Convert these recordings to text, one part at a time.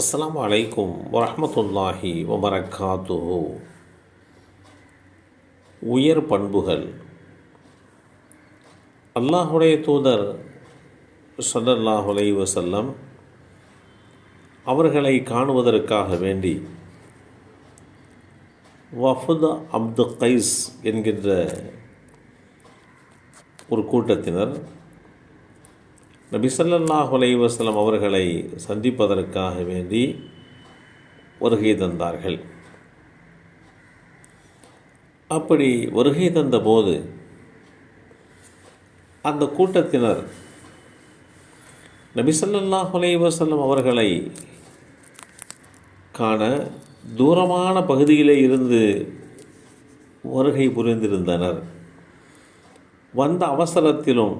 அஸ்லாம் அலைக்கும் வரமத்துல்லாஹி வபரகாத்துஹு உயர் பண்புகள். அல்லாஹுடைய தூதர் சல்லல்லாஹ் அலைஹி அவர்களை காணுவதற்காக வேண்டி வஃபுத் அப்து கைஸ் என்கின்ற ஒரு கூட்டத்தினர் நபி ஸல்லல்லாஹு அலைஹி வஸல்லம் அவர்களை சந்திப்பதற்காக வேண்டி வருகை தந்தார்கள். அப்படி வருகை தந்தபோது அந்த கூட்டத்தினர் நபி ஸல்லல்லாஹு அவர்களை காண தூரமான பகுதியிலே இருந்து வருகை புரிந்திருந்தனர். வந்த அவசரத்திலும்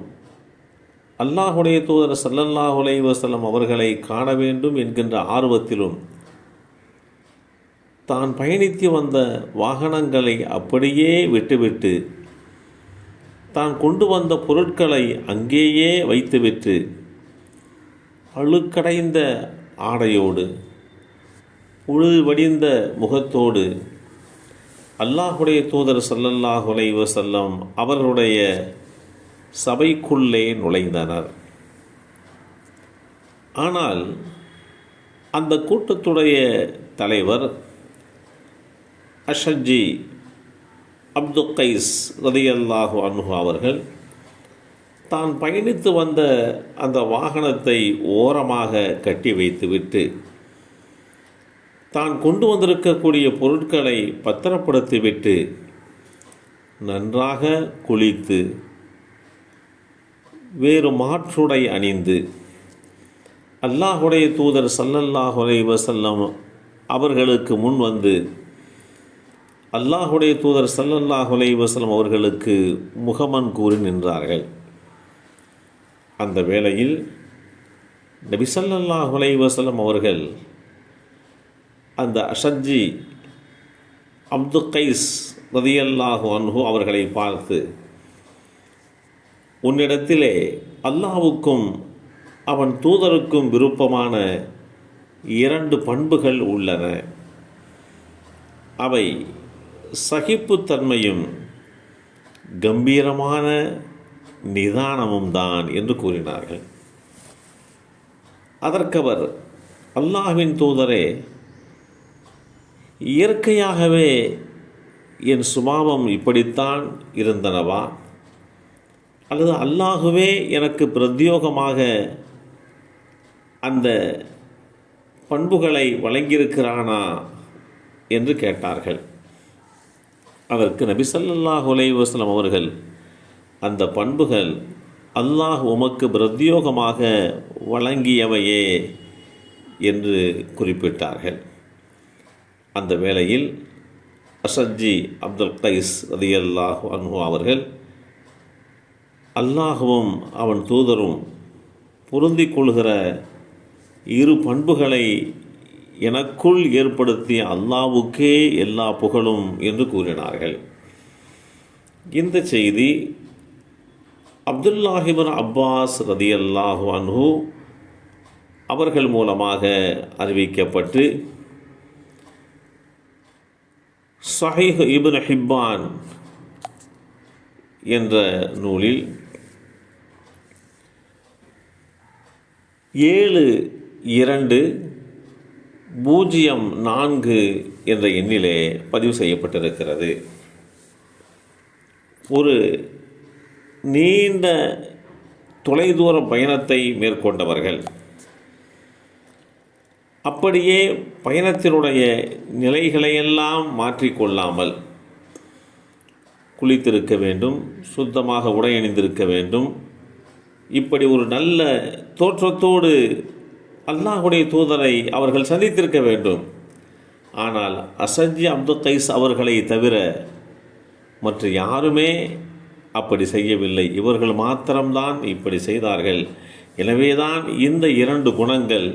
அல்லாஹுடைய தூதர் சல்லல்லாஹு வசலம் அவர்களை காண வேண்டும் என்கின்ற ஆர்வத்திலும் தான் பயணித்து வந்த வாகனங்களை அப்படியே விட்டுவிட்டு தான் கொண்டு வந்த பொருட்களை அங்கேயே வைத்துவிட்டு அழுக்கடைந்த ஆடையோடு புழு வடிந்த முகத்தோடு அல்லாஹுடைய தூதர் சல்லல்லாஹு அலைஹி அவர்களுடைய சபைக்குள்ளே நுழைந்தனர். ஆனால் அந்த கூட்டத்துடைய தலைவர் அஷஜி அப்து கைஸ் ரதியல்லாஹு அன்ஹு அவர்கள் தான் பயணித்து வந்த அந்த வாகனத்தை ஓரமாக கட்டி வைத்துவிட்டு தான் கொண்டு வந்திருக்கக்கூடிய பொருட்களை பத்திரப்படுத்திவிட்டு நன்றாக குளித்து வேறு மாற்றுடை அணிந்து அல்லாஹுடைய தூதர் சல்லல்லாஹுலே வசல்லம் அவர்களுக்கு முன் வந்து அல்லாஹுடைய தூதர் சல்லல்லாஹுலே வசல்லம் அவர்களுக்கு முகமன் கூறி நின்றார்கள். அந்த வேளையில் நபி சல்லல்லாஹுலே அலைஹி அவர்கள் அந்த அஷஜி அப்து கைஸ் ரதியல்லாஹு அன்ஹு அவர்களை பார்த்து உன்னிடத்திலே அல்லாவுக்கும் அவன் தூதருக்கும் விருப்பமான இரண்டு பண்புகள் உள்ளன. அவை சகிப்புத்தன்மையும் கம்பீரமான நிதானமும் தான் என்று கூறினார்கள். அதற்கவர் அல்லாஹ்வின் தூதரே இயற்கையாகவே என் சுபாவம் இப்படித்தான் இருந்தனவா? அல்லது அல்லாஹுவே எனக்கு பிரத்யோகமாக அந்த பண்புகளை வழங்கியிருக்கிறானா என்று கேட்டார்கள். அதற்கு நபி சல்லாஹ் அலைஹி அவர்கள் அந்த பண்புகள் அல்லாஹ் உமக்கு பிரத்யோகமாக வழங்கியவையே என்று குறிப்பிட்டார்கள். அந்த வேளையில் அசஜி அப்துல் கைஸ் ரதியல்லாஹ் அன்ஹு அவர்கள் அல்லாஹுவும் அவன் தூதரும் பொருந்தி கொள்கிற இரு பண்புகளை எனக்குள் ஏற்படுத்திய அல்லாவுக்கே எல்லா புகழும் என்று கூறினார்கள். இந்த செய்தி அப்துல்லாஹிபர் அப்பாஸ் ரதி அல்லாஹு அன்ஹு அவர்கள் மூலமாக அறிவிக்கப்பட்டு சஹீஹ் இபின் ஹிப்பான் என்ற நூலில் ஏழு இரண்டு பூஜ்ஜியம் நான்கு என்ற எண்ணிலே பதிவு செய்யப்பட்டிருக்கிறது. ஒரு நீண்ட தொலைதூர பயணத்தை மேற்கொண்டவர்கள் அப்படியே பயணத்தினுடைய நிலைகளையெல்லாம் மாற்றிக்கொள்ளாமல் குளித்திருக்க வேண்டும் சுத்தமாக உடை அணிந்திருக்க வேண்டும் இப்படி ஒரு நல்ல தோற்றத்தோடு அல்லாஹுடைய தூதரை அவர்கள் சந்தித்திருக்க வேண்டும். ஆனால் அசஞ்சி அப்துத்தைஸ் அவர்களை தவிர மற்ற யாருமே அப்படி செய்யவில்லை. இவர்கள் மாத்திரம்தான் இப்படி செய்தார்கள். எனவேதான் இந்த இரண்டு குணங்கள்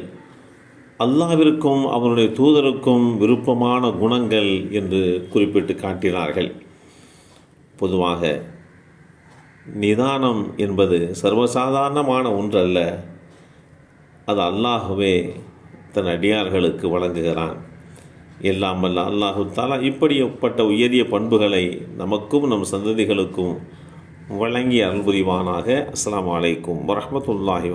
அல்லாவிற்கும் அவருடைய தூதருக்கும் விருப்பமான குணங்கள் என்று குறிப்பிட்டு காட்டினார்கள். பொதுவாக நிதானம் என்பது சர்வசாதாரணமான ஒன்றல்ல. அது அல்லாஹுவே தன் அடியார்களுக்கு வழங்குகிறான். எல்லாம் வல்ல அல்லாஹு தாலா இப்படிப்பட்ட உயரிய பண்புகளை நமக்கும் நம் சந்ததிகளுக்கும் வழங்கி அருள் அஸ்லாம் வலைக்கும் அலைக்கும் வரஹ்மத்துல்லாஹி